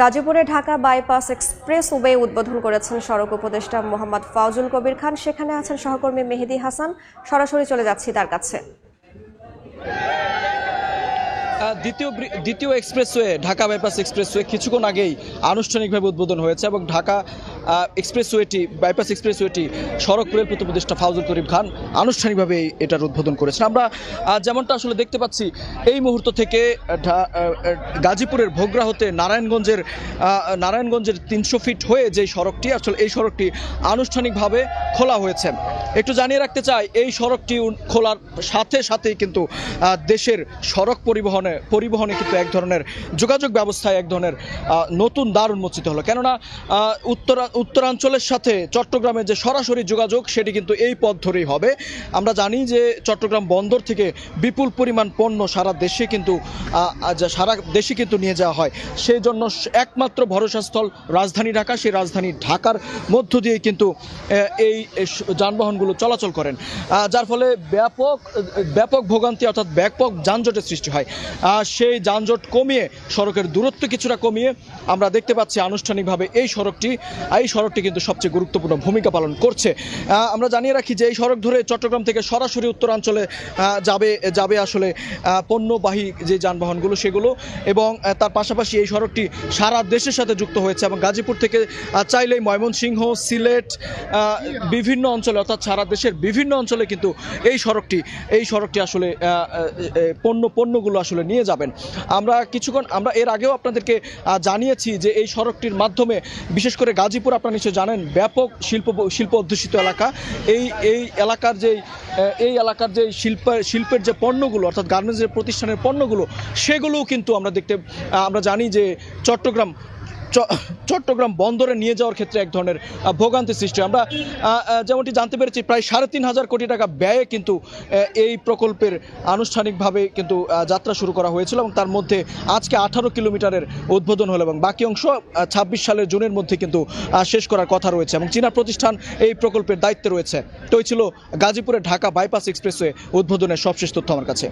গাজীপুরে Dhaka bypass express way উদ্বোধন করেছেন সড়ক উপদেষ্টা মোহাম্মদ ফাউজুল কবির খান। সেখানে আছেন সহকর্মী মেহেদি হাসান। সরাসরি চলে যাচ্ছি তার কাছে। দ্বিতীয় দ্বিতীয় এক্সপ্রেসওয়ে, ঢাকা বাইপাস এক্সপ্রেসওয়ে কিছুক্ষণ আগেই আনুষ্ঠানিকভাবে উদ্বোধন হয়েছে এবং ঢাকা এক্সপ্রেসওয়েটি, বাইপাস এক্সপ্রেসওয়েটি সড়ক রেল প্রতিষ্ঠা ফাউজুল করিম খান আনুষ্ঠানিকভাবে এটার উদ্বোধন করেছেন। আমরা যেমনটা আসলে দেখতে পাচ্ছি, এই মুহূর্ত থেকে গাজীপুরের ভোগরা হতে নারায়ণগঞ্জের নারায়ণগঞ্জের তিনশো ফিট হয়ে যে সড়কটি, আসলে এই সড়কটি আনুষ্ঠানিকভাবে খোলা হয়েছে। একটু জানিয়ে রাখতে চাই, এই সড়কটি খোলার সাথে সাথেই কিন্তু দেশের সড়ক পরিবহনে পরিবহনে কিন্তু এক ধরনের যোগাযোগ ব্যবস্থায় এক ধরনের নতুন দ্বার উন্মোচিত হলো। কেননা উত্তরা উত্তরাঞ্চলের সাথে চট্টগ্রামের যে সরাসরি যোগাযোগ, সেটি কিন্তু এই পথ ধরেই হবে। আমরা জানি যে চট্টগ্রাম বন্দর থেকে বিপুল পরিমাণ পণ্য সারা দেশে কিন্তু সারা দেশে কিন্তু নিয়ে যাওয়া হয়। সেই জন্য একমাত্র ভরসাস্থল রাজধানী ঢাকা, সেই রাজধানী ঢাকার মধ্য দিয়ে কিন্তু এই এই যানবাহনগুলো চলাচল করেন। যার ফলে ব্যাপক ব্যাপক ভোগান্তি অর্থাৎ ব্যাপক যানজটের সৃষ্টি হয়। সেই যানজট কমিয়ে, সড়কের দূরত্ব কিছুটা কমিয়ে আমরা দেখতে পাচ্ছি আনুষ্ঠানিকভাবে এই সড়কটি এই সড়কটি কিন্তু সবচেয়ে গুরুত্বপূর্ণ ভূমিকা পালন করছে। আমরা জানিয়ে রাখি যে এই সড়ক ধরে চট্টগ্রাম থেকে সরাসরি উত্তরাঞ্চলে যাবে যাবে আসলে পণ্যবাহী যে যানবাহনগুলো সেগুলো এবং তার পাশাপাশি এই সড়কটি সারা দেশের সাথে যুক্ত হয়েছে এবং গাজীপুর থেকে চাইলেই ময়মনসিংহ, সিলেট বিভিন্ন অঞ্চলে অর্থাৎ সারা দেশের বিভিন্ন অঞ্চলে কিন্তু এই সড়কটি এই সড়কটি আসলে পণ্য, পণ্যগুলো আসলে নিয়ে যাবেন। আমরা কিছুক্ষণ, আমরা এর আগেও আপনাদেরকে জানিয়েছি যে এই সড়কটির মাধ্যমে, বিশেষ করে গাজীপুর আপনারা নিশ্চয় জানেন, ব্যাপক শিল্প শিল্প অধ্যুষিত এলাকা। এই এই এলাকার যেই এই এলাকার যে শিল্প, শিল্পের যে পণ্যগুলো, অর্থাৎ গার্মেন্টসের প্রতিষ্ঠানের পণ্যগুলো, সেগুলোও কিন্তু আমরা দেখতে আমরা জানি যে চট্টগ্রাম চট্টগ্রাম বন্দরে নিয়ে যাওয়ার ক্ষেত্রে এক ধরনের ভোগান্তি সৃষ্টি। আমরা যেমনটি জানতে পেরেছি, প্রায় সাড়ে তিন হাজার কোটি টাকা ব্যয়ে কিন্তু এই প্রকল্পের আনুষ্ঠানিকভাবে কিন্তু যাত্রা শুরু করা হয়েছিল এবং তার মধ্যে আজকে আঠারো কিলোমিটারের উদ্বোধন হলো এবং বাকি অংশ ছাব্বিশ সালের জুনের মধ্যে কিন্তু শেষ করার কথা রয়েছে এবং চীনা প্রতিষ্ঠান এই প্রকল্পের দায়িত্বে রয়েছে। তো ছিল গাজীপুরের ঢাকা বাইপাস এক্সপ্রেসওয়ে উদ্বোধনের সবশেষ তথ্য আমার কাছে।